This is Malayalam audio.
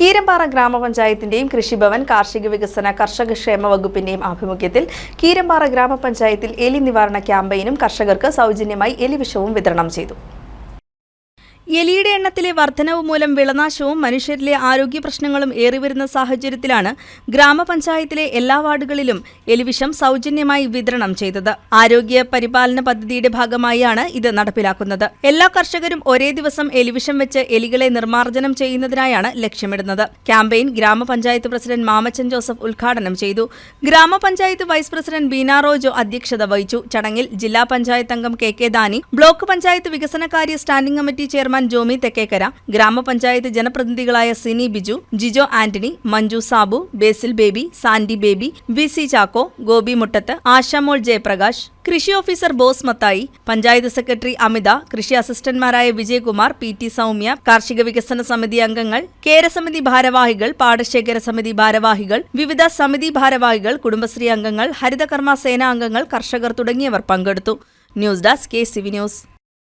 കീരമ്പാറ ഗ്രാമപഞ്ചായത്തിന്റെയും കൃഷിഭവൻ കാർഷിക വികസന കർഷക ക്ഷേമ വകുപ്പിന്റെയും ആഭിമുഖ്യത്തിൽ കീരമ്പാറ ഗ്രാമപഞ്ചായത്തിൽ എലി നിവാരണ ക്യാമ്പയിനും കർഷകർക്ക് സൗജന്യമായി എലിവിഷവും വിതരണം ചെയ്തു. എലിയുടെ എണ്ണത്തിലെ വർധനവ് മൂലം വിളനാശവും മനുഷ്യരിലെ ആരോഗ്യ പ്രശ്നങ്ങളും ഏറിവരുന്ന സാഹചര്യത്തിലാണ് ഗ്രാമപഞ്ചായത്തിലെ എല്ലാ വാർഡുകളിലും എലിവിഷം സൗജന്യമായി വിതരണം ചെയ്തത്. ആരോഗ്യ പരിപാലന പദ്ധതിയുടെ ഭാഗമായാണ് ഇത് നടപ്പിലാക്കുന്നത്. എല്ലാ കർഷകരും ഒരേ ദിവസം എലിവിഷം വെച്ച് എലികളെ നിർമ്മാർജനം ചെയ്യുന്നതിനായാണ് ലക്ഷ്യമിടുന്നത്. ക്യാമ്പയിൻ ഗ്രാമപഞ്ചായത്ത് പ്രസിഡന്റ് മാമച്ചൻ ജോസഫ് ഉദ്ഘാടനം ചെയ്തു. ഗ്രാമപഞ്ചായത്ത് വൈസ് പ്രസിഡന്റ് ബീന റോജോ അധ്യക്ഷത വഹിച്ചു. ചടങ്ങിൽ ജില്ലാ പഞ്ചായത്ത് അംഗം K K Dani block panchayat വികസനകാര്യ standing committee chairman Jomy Thekkekkara ഗ്രാമപഞ്ചായത്ത് ജനപ്രതിനിധികളായ സിനി ബിജു ജിജോ ആന്റണി മഞ്ജു സാബു ബേസിൽ baby Sandy baby V C Chacko Gopi Muttath Ashamol Jayaprakash കൃഷി ഓഫീസർ ബോസ് മത്തായി പഞ്ചായത്ത് സെക്രട്ടറി അമിത കൃഷി അസിസ്റ്റന്റുമാരായ വിജയകുമാർ പി ടി സൗമ്യ കാർഷിക വികസന സമിതി അംഗങ്ങൾ കേരസമിതി ഭാരവാഹികൾ പാടശേഖര സമിതി ഭാരവാഹികൾ വിവിധ സമിതി ഭാരവാഹികൾ കുടുംബശ്രീ അംഗങ്ങൾ ഹരിതകർമ്മ സേനാ അംഗങ്ങൾ കർഷകർ തുടങ്ങിയവർ പങ്കെടുത്തു. News desk K CV news.